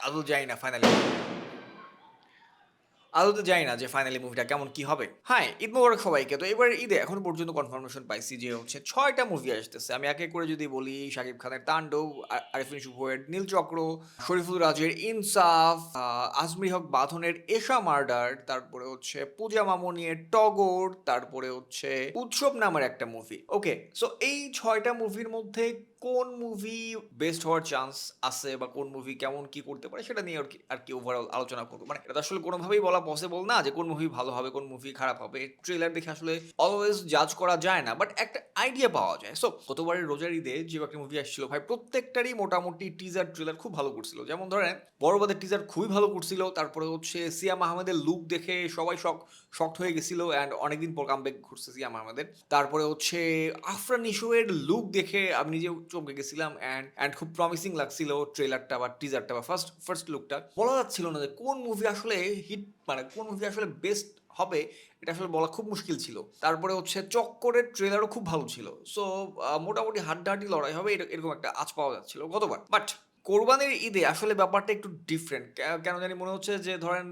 আদৌ জানি না ফাইনালি আদৌ তো জানি না যে ফাইনালি মুভিটা কেমন কি হবে। হ্যাঁ ঈদ মোবারক সবাইকে। তো এবার ঈদে এখন পর্যন্ত কনফার্মেশন পাইছি যে হচ্ছে ছয়টা মুভি আসতেছে। আমি একে করে যদি বলি শাকিব খানের তাণ্ডব আরিফিন শুভের নীলচক্র শরীফুল রাজের ইনসাফ আহ, আজমি হক বাঁধনের এশা মার্ডার তারপরে হচ্ছে পূজা মামনির টগর তারপরে হচ্ছে উৎসব নামের একটা মুভি ওকে সো এই ছয়টা মুভির মধ্যে কোন মুভি বেস্ট হওয়ার চান্স আছে বা কোন মুভি কেমন কি করতে পারে সেটা নিয়ে আর কি আর কি ওভারঅল আলোচনা করব। মানে এটা আসলে কোনোভাবেই বলা পসিবল না যে কোন মুভি ভালো হবে, কোন মুভি খারাপ হবে। ট্রেলার দেখে আসলে অলওয়েজ জাজ করা যায় না বাট একটা আইডিয়া পাওয়া যায়। সো গতবারের রোজার ঈদে যে একটা মুভি আসছিল, ভাই প্রত্যেকটারই মোটামুটি টিজার ট্রেলার খুব ভালো করছিল। যেমন ধরেন, বড়বাদের টিজার খুবই ভালো করছিল, তারপরে হচ্ছে সিয়াম আহমেদের লুক দেখে সবাই শক শক্ট হয়ে গেছিল অ্যান্ড অনেকদিন পর কামব্যাক ঘুরছে সিয়াম আহমেদের তারপরে হচ্ছে আফরান ইস্যুয়ের লুক দেখে আমি নিজেও চমকে গেছিলাম অ্যান্ড অ্যান্ড খুব প্রমিসিং লাগছিল ট্রেলারটা বা টিজারটা বা ফার্স্ট ফার্স্ট লুকটা বলা যাচ্ছিল না যে কোন মুভি আসলে হিট মানে কোন মুভি আসলে বেস্ট হবে, এটা আসলে বলা খুব মুশকিল ছিল। তারপরে হচ্ছে চক্করের ট্রেলারও খুব ভালো ছিল। সো মোটামুটি হাড্ডাহাড্ডি লড়াই হবে এরকম একটা আজ পাওয়া যাচ্ছিল গতবার। বাট কোরবানির ঈদে আসলে ব্যাপারটা একটু ডিফারেন্ট কেন জানি মনে হচ্ছে যে ধরেন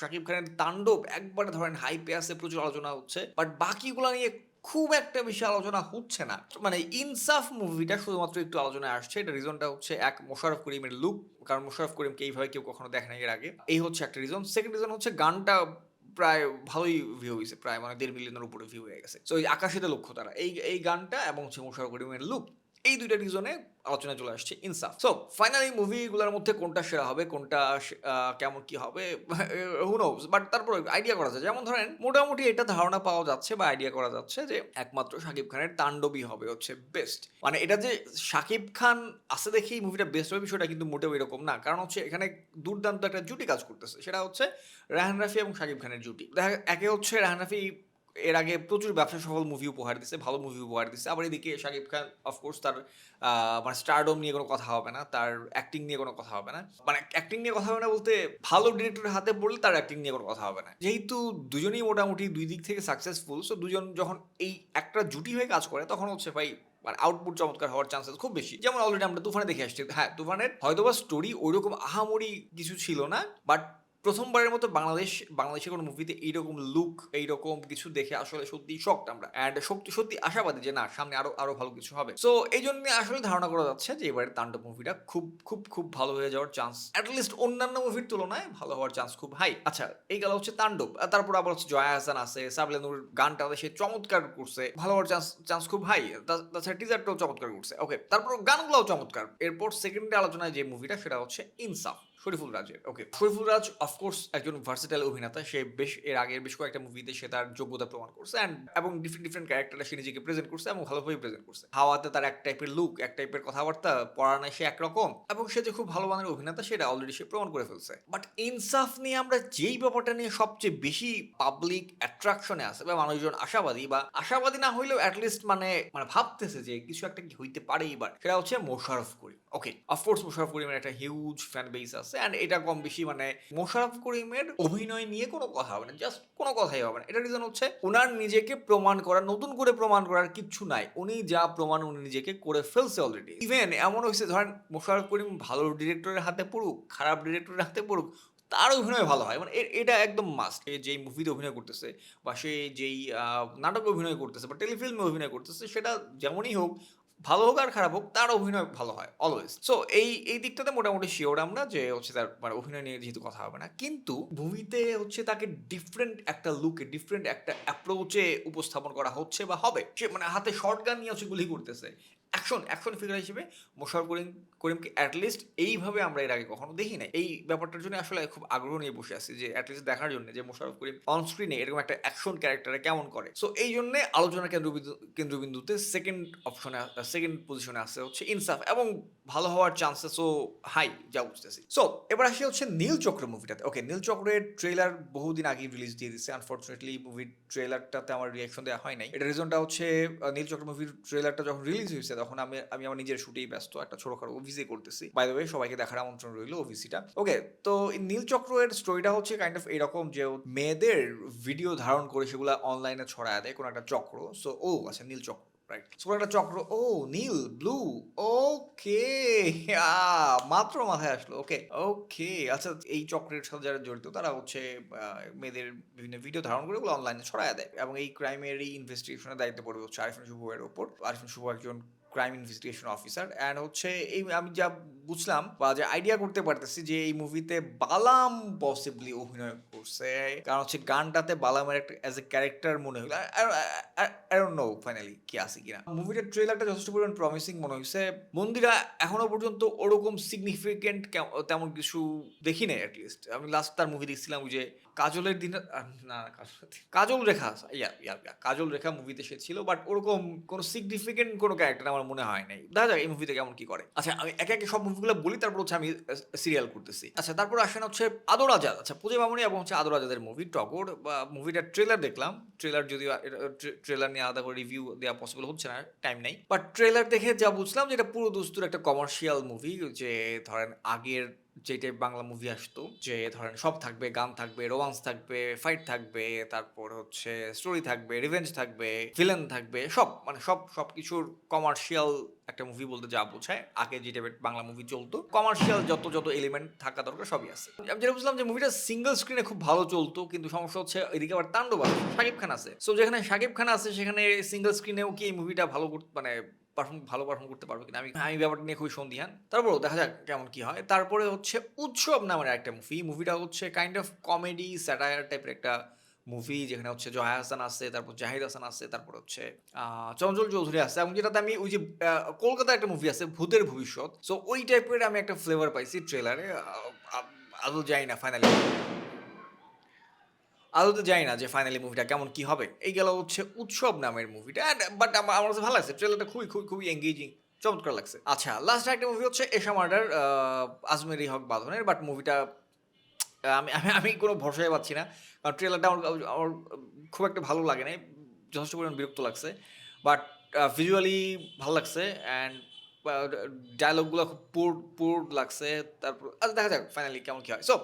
শাকিব খানের তাণ্ডব একবারে ধরেন হাইপে আছে, প্রচুর আলোচনা হচ্ছে। বাট বাকিগুলো নিয়ে খুব একটা বেশি আলোচনা হচ্ছে না। মানে ইনসাফ মুভিটা শুধুমাত্র একটু আলোচনায় আসছে। এটা রিজনটা হচ্ছে এক মোশারফ করিমের লুক কারণ মোশারফ করিমকে এইভাবে কেউ কখনো দেখে না এর আগে। এই হচ্ছে একটা রিজন সেকেন্ড রিজন হচ্ছে গানটা প্রায় ভালোই ভিউ হয়েছে, প্রায় মানে দেড় মিলিয়নের উপরে ভিউ হয়ে গেছে। তো ওই আকাশেতে লক্ষ্য তারা। এই এই গানটা এবং হচ্ছে মোশারফ করিমের লুক এই দুইটা রিজনে আলোচনায় চলে আসছে ইনসাফ। সো ফাইনালি মুভিগুলোর মধ্যে কোনটা সেরা হবে, কোনটা কেমন কি হবে হু বাট তারপর আইডিয়া করা যায়। যেমন ধরেন, মোটামুটি এটা ধারণা পাওয়া যাচ্ছে বা আইডিয়া করা যাচ্ছে যে একমাত্র শাকিব খানের তাণ্ডবই হবে, হচ্ছে বেস্ট মানে এটা যে শাকিব খান আছে দেখেই মুভিটা বেস্ট হবে বিষয়টা কিন্তু মোটেও এরকম না। কারণ হচ্ছে এখানে দুর্দান্ত একটা জুটি কাজ করতেছে। সেটা হচ্ছে রাহান রাফি এবং শাকিব খানের জুটি। দেখা একে হচ্ছে রাহান রাফি এর আগে প্রচুর ব্যবসা সফল মুভি উপহার দিচ্ছে ভালো মুভি উপহার দিচ্ছে আবার এদিকে শাকিব খান অফকোর্স তার মানে স্টারডম নিয়ে কোনো কথা হবে না, তার অ্যাক্টিং নিয়ে কোনো কথা হবে না। মানে অ্যাক্টিং নিয়ে কথা হবে না বলতে ভালো ডিরেক্টরের হাতে পড়লে তার অ্যাক্টিং নিয়ে কোনো কথা হবে না। যেহেতু দুজনেই মোটামুটি দুই দিক থেকে সাকসেসফুল সো দুজন যখন এই একটা জুটি হয়ে কাজ করে, তখন হচ্ছে ভাই মানে আউটপুট চমৎকার হওয়ার চান্সেস খুব বেশি। যেমন অলরেডি আমরা তুফানে দেখে আসছি হ্যাঁ তুফানের হয়তোবা স্টোরি ওইরকম আহামরি কিছু ছিল না বাট প্রথমবারের মতো বাংলাদেশ, বাংলাদেশের কোনো মুভিতে এইরকম লুক এইরকম কিছু দেখে আসলে সত্যি শক্ট আমরা। অ্যান্ড সত্যি সত্যি আশাবাদী যে না, সামনে আরও আরও ভালো কিছু হবে। সো এই জন্য আসলে ধারণা করা যাচ্ছে যে এবারে তাণ্ডব মুভিটা খুব খুব খুব ভালো হয়ে যাওয়ার চান্স অ্যাটলিস্ট অন্যান্য মুভির তুলনায় ভালো হওয়ার চান্স খুব হাই আচ্ছা এই গেল হচ্ছে তাণ্ডব। তারপর আবার হচ্ছে জয়া হাসান আছে সাবলেনুর গানটা সে চমৎকার করছে, ভালো হওয়ার চান্স চান্স খুব হাই তাছাড়া টিজারটাও চমৎকার করছে। ওকে তারপর গানগুলোও চমৎকার। এরপর সেকেন্ডে আলোচনায় যে মুভিটা সেটা হচ্ছে ইনসাফ। শরীফুল রাজের। Okay Shariful Raj of course একজন ভার্সিটাল অভিনেতা। সে বেশ, এর আগের বেশ কয়েকটা মুভিতে সে তার যোগ্যতা প্রমাণ করছে অ্যান্ড এবং ডিফারেন্ট ডিফারেন্ট ক্যারেক্টারে সে নিজেকে প্রেজেন্ট করছে এবং ভালোভাবে প্রেজেন্ট করছে। হাওয়াতে তার এক টাইপের লুক এক টাইপের কথাবার্তা, পড়ানায় সে একরকম, এবং সে যে খুব ভালো মানের অভিনেতা, সেটা অলরেডি সে প্রমাণ করে ফেলছে। বাট ইনসাফ নিয়ে আমরা যেই ব্যাপারটা নিয়ে সবচেয়ে বেশি পাবলিক অ্যাট্রাকশনে আছে, বা মানুষজন আশাবাদী, বা আশাবাদী না হইলেও অ্যাটলিস্ট মানে মানে ভাবতেছে যে কিছু একটা কি হইতে পারে এবার সেটা হচ্ছে Mosharraf Karim. Okay of course Mosharraf করিমের একটা হিউজ ফ্যান বেস আছে অ্যান্ড এটা কম বেশি মানে মোশারফ করিমের অভিনয় নিয়ে কোনো কথা হবে না জাস্ট কোনো কথাই হবে না। এটা রিজন হচ্ছে ওনার নিজেকে প্রমাণ করার, নতুন করে প্রমাণ করার কিচ্ছু নাই। উনি যা প্রমাণ উনি নিজেকে করে ফেলছে অলরেডি ইভেন এমন হয়েছে, ধরেন মোশারফ করিম ভালো ডিরেক্টরের হাতে পড়ুক, খারাপ ডিরেক্টরের হাতে পড়ুক, তার অভিনয় ভালো হয়। মানে এটা একদম মাস্ট যেই মুভিতে অভিনয় করতেছে বা সে যেই নাটকে অভিনয় করতেছে বা টেলিফিল্মে অভিনয় করতেছে, সেটা যেমনই হোক ভালো হোক আর খারাপ হোক, তার অভিনয় ভালো হয় অলওয়েজ সো এই এই দিকটাতে মোটামুটি শিওর আমরা যে হচ্ছে তার মানে অভিনয় নিয়ে যেহেতু কথা হবে না, কিন্তু ভূমিতে হচ্ছে তাকে ডিফারেন্ট একটা লুকে ডিফারেন্ট একটা অ্যাপ্রোচে উপস্থাপন করা হচ্ছে বা হবে। সে মানে হাতে শর্ট গান নিয়ে হচ্ছে গুলি করতেছে। অ্যাকশন অ্যাকশন ফিগার হিসেবে মোশারফ করিম, করিমকে অ্যাটলিস্ট এইভাবে আমরা এর আগে কখনো দেখি নাই। এই ব্যাপারটার জন্য আসলে খুব আগ্রহ নিয়ে বসে আছি যে অ্যাটলিস্ট দেখার জন্য যে মোশারফ করিম অন স্ক্রিনে এরকম একটা অ্যাকশন ক্যারেক্টারে কেমন করে। সো এই জন্য আলোচনা কেন্দ্রবিন্দু, কেন্দ্রবিন্দুতে সেকেন্ড অপশনে সেকেন্ড পজিশনে আসছে হচ্ছে ইনসাফ এবং ভালো হওয়ার চান্সেসও হাই যা বুঝতেছি। সো এবার আসি হচ্ছে নীল চক্র মুভিটাতে ওকে নীল চক্রের ট্রেলার বহুদিন আগে রিলিজ দিয়ে দিচ্ছে আনফর্চুনেটলি মুভির ট্রেলারটাতে আমার রিয়াকশন দেওয়া হয় নাই। এটা রিজনটা হচ্ছে নীল চক্র মুভির ট্রেলারটা যখন রিলিজ হয়েছে তখন আমি আমি আমার নিজের শুটেই ব্যস্ত একটা ছোটখাটো ওভিসি করতেছি। বাই দ্য ওয়ে সবাইকে দেখার আমন্ত্রণ রইল ওভিসিটা ওকে তো নীল চক্র এর স্টোরিটা হচ্ছে কাইন্ড অফ এরকম যে মেয়েদের ভিডিও ধারণ করে সেগুলো অনলাইনে ছড়ায় দেয়, কোনো একটা চক্র। সো ও আচ্ছা নীল চক্র রাইট সুপার একটা চক্র, ও, নীল ব্লু ওকে মাত্র মাথায় আসলো ওকে ওকে আচ্ছা এই চক্রের সাথে যারা জড়িত, তারা হচ্ছে মেয়েদের বিভিন্ন ভিডিও ধারণ করে ওগুলো অনলাইনে ছড়ায় দেয়। এবং এই ক্রাইমের ইনভেস্টিগেশনের দায়িত্ব পড়বে হচ্ছে আরিফিন শুভের ওপর। আরিফিন শুভ একজন ক্রাইম ইনভেস্টিগেশন অফিসার অ্যান্ড হচ্ছে এই আমি যা বুঝলাম বা যে আইডিয়া করতে পারতেছি যে এই মুভিতে বালাম পসিবলি অভিনয় করছে। কারণ হচ্ছে গানটাতে বালামের একটা অ্যাজ এ ক্যারেক্টার মনে হলো। নো ফাইনালি কি আছে কিনা মুভিটার ট্রেলারটা যথেষ্ট পরিমাণ প্রমিসিং মনে হয়েছে। মন্দিরা এখনও পর্যন্ত ওরকম সিগনিফিকেন্ট তেমন কিছু দেখি নাই অ্যাটলিস্ট আমি লাস্ট তার মুভি দেখছিলাম ওই যে কাজলের দিন না কাজল রেখা ইয়া ইয়া, কাজল রেখা মুভিতে সে ছিল বাট ওরকম কোনো সিগনিফিকেন্ট কোনো ক্যারেক্টার আমার মনে হয় নাই। দেখা যাক এই মুভিতে কেমন কি করে। আচ্ছা আমি একে একে সব মুভিগুলো বলি তারপর হচ্ছে আমি সিরিয়াল করতেছি। আচ্ছা তারপর আসেন হচ্ছে আদর আজাদ আচ্ছা পুজো মামনি এবং হচ্ছে আদর আজাদের মুভি টগর বা মুভিটার ট্রেলার দেখলাম। ট্রেলার যদিও ট্রেলার নিয়ে আলাদা করে রিভিউ দেওয়া পসিবল হচ্ছে না টাইম নাই। বাট ট্রেলার দেখে যা বুঝলাম যে এটা পুরো দোস্তুর একটা কমার্শিয়াল মুভি যে ধরেন আগের যে টাইপ বাংলা মুভি আসতো, যে ধরেন সব থাকবে, গান থাকবে রোমান্স থাকবে ফাইট থাকবে, তারপর হচ্ছে স্টোরি থাকবে রিভেঞ্জ থাকবে ভিলেন থাকবে, সব মানে সব সব কিছুর কমার্শিয়াল একটা মুভি বলতে যা বোঝায়, আগে যে টাইপের বাংলা মুভি চলতো কমার্শিয়াল যত যত এলিমেন্ট থাকা দরকার সবই আছে। আমি যেটা বুঝলাম যে মুভিটা সিঙ্গেল স্ক্রিনে খুব ভালো চলতো, কিন্তু সমস্যা হচ্ছে এদিকে আবার তাণ্ডব আছে, শাকিব খান আছে। সো যেখানে শাকিব খান আছে, সেখানে সিঙ্গেল স্ক্রিনেও কি এই মুভিটা ভালো মানে পারফর্ম ভালো পারফর্ম করতে পারবে কিনা আমি আমি ব্যাপারটা নিয়ে খুবই সন্দিহান। তারপরেও দেখা যাক কেমন কি হয়। তারপরে হচ্ছে উৎসব নামের একটা মুভি মুভিটা হচ্ছে কাইন্ড অফ কমেডি স্যাটায়ার টাইপের একটা মুভি যেখানে হচ্ছে জয়া হাসান আছে তারপর জাহিদ হাসান আছে তারপর হচ্ছে চঞ্চল চৌধুরী আছে এবং যেটাতে আমি ওই যে আহ, কলকাতায় একটা মুভি আছে ভূতের ভবিষ্যৎ। সো ওই টাইপের আমি একটা ফ্লেভার পাইছি ট্রেলারে আদৌ যাই না ফাইনালি আদৌ জানি না যে ফাইনালি মুভিটা কেমন কি হবে। এই গেল হচ্ছে উৎসব নামের মুভিটা বাট আমার আমার কাছে ভালো লাগছে। ট্রেলারটা খুবই খুবই খুবই এঙ্গেজিং চমৎকার লাগছে। আচ্ছা লাস্ট একটা মুভি হচ্ছে এশা মার্ডার আজমেরি হক বাঁধনের বাট মুভিটা আমি আমি আমি কোনো ভরসায় পাচ্ছি না। কারণ ট্রেলারটা আমার আমার খুব একটা ভালো লাগে নাই, যথেষ্ট পরিমাণ বিরক্ত লাগছে। বাট ভিজুয়ালি ভালো লাগছে অ্যান্ড ডায়লগগুলো খুব পোর পোর লাগছে, তারপর আচ্ছা দেখা যাক ফাইনালি কেমন কী হয়। সো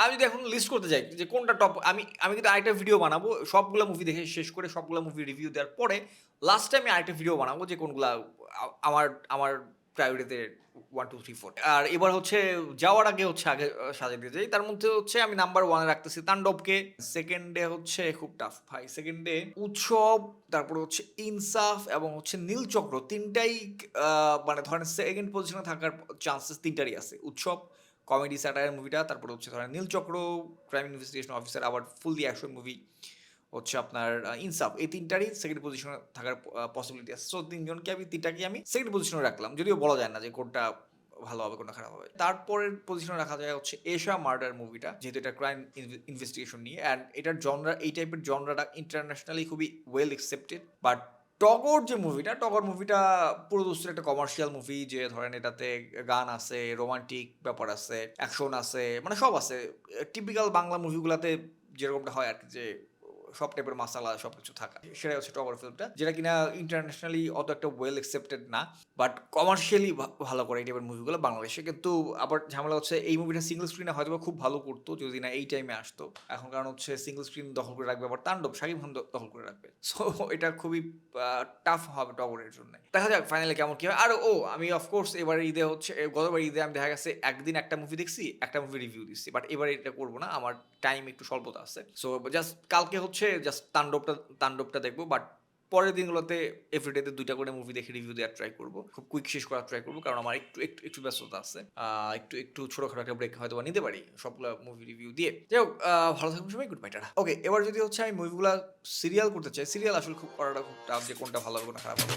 আমি যদি এখন লিস্ট করতে চাই যে কোনটা টপ আমি আমি কিন্তু আরেকটা ভিডিও বানাবো, সবগুলো মুভি দেখে শেষ করে সবগুলো মুভি রিভিউ দেওয়ার পরে লাস্টে আমি আরেকটা ভিডিও বানাবো, যে কোনগুলো আমার আমার প্রায়োরিটিতে ওয়ান টু থ্রি ফোর আর এবার হচ্ছে যাওয়ার আগে হচ্ছে আগে সাজিয়ে যাই তার মধ্যে হচ্ছে আমি নাম্বার ওয়ানে রাখতেছি তাণ্ডবকে। সেকেন্ডে হচ্ছে খুব টাফ ভাই। সেকেন্ডে উৎসব, তারপরে হচ্ছে ইনসাফ এবং হচ্ছে নীলচক্র। তিনটাই মানে ধরেন সেকেন্ড পজিশনে থাকার চান্সেস তিনটারই আছে। উৎসব কমেডি স্যাটায়ার মুভিটা তারপর হচ্ছে ধরেন নীলচক্র ক্রাইম ইনভেস্টিগেশন অফিসার আবার ফুললি অ্যাকশন মুভি হচ্ছে আপনার ইনসাফ। এই তিনটারই সেকেন্ড পজিশনে থাকার পসিবিলিটি আছে। সো তিনজনকে আমি, তিনটাকে আমি সেকেন্ড পজিশনে রাখলাম। যদিও বলা যায় না যে কোনটা ভালো হবে, কোনটা খারাপ হবে। তারপরের পজিশনে রাখা যায় হচ্ছে এশা মার্ডার মুভিটা যেহেতু এটা ক্রাইম ইনভেস্টিগেশন নিয়ে। অ্যান্ড এটার জনরা এই টাইপের জনরাটা ইন্টারন্যাশনালি খুবই ওয়েল অ্যাকসেপ্টেড বাট টগর যে মুভিটা টগর মুভিটা পুরো দোস্তের একটা কমার্শিয়াল মুভি যে ধরেন এটাতে গান আছে রোমান্টিক ব্যাপার আছে অ্যাকশন আছে মানে সব আছে। টিপিক্যাল বাংলা মুভিগুলোতে যেরকমটা হয় আর কি, যে সব টাইপের মাসালা সব কিছু থাকা। সেটাই হচ্ছে টগর ফিল্মটা যেটা কিনা ইন্টারন্যাশনালি অত একটা ওয়েল অ্যাকসেপ্টেড না বাট কমার্শিয়ালি ভালো করে এই টাইপের মুভিগুলো বাংলাদেশে। কিন্তু আবার ঝামেলা হচ্ছে, এই মুভিটা সিঙ্গেল স্ক্রিনে হয়তো খুব ভালো করতো, যদি না এই টাইমে আসতো। এখন কারণ হচ্ছে সিঙ্গেল স্ক্রিন দখল করে রাখবে আবার তাণ্ডব, শাকিব খান দখল করে রাখবে। সো এটা খুবই টাফ হবে টগরের জন্য। দেখা যাক ফাইনালি কেমন কি হয়। আর, ও, আমি অফকোর্স এবার ঈদে হচ্ছে গতবার ঈদে আমি দেখা গেছে, একদিন একটা মুভি দেখছি, একটা মুভি রিভিউ দিচ্ছি। বাট এবার এটা করব না, আমার টাইম একটু স্বল্পতা আছে। সো জাস্ট কালকে হচ্ছে জাস্ট তাণ্ডবটা তাণ্ডবটা দেখব বাট পরের দিনগুলোতে এভরিডেতে দুইটা করে মুভি দেখে রিভিউ দেওয়ার ট্রাই করব। খুব কুইক শেষ করার ট্রাই করব, কারণ আমার একটু একটু একটু ব্যস্ততা আছে। একটু একটু ছোটোখাটো একটা ব্রেক হয়তো নিতে পারি সবগুলো মুভি রিভিউ দিয়ে। যাই হোক ভালো থাকবেন সবাই গুড বাই টাটা। ওকে এবার যদি হচ্ছে আমি মুভিগুলো সিরিয়াল করতে চাই সিরিয়াল আসলে খুব করাটা খুব টাফ যে কোনটা ভালো হবে, কোনটা খারাপ হবে।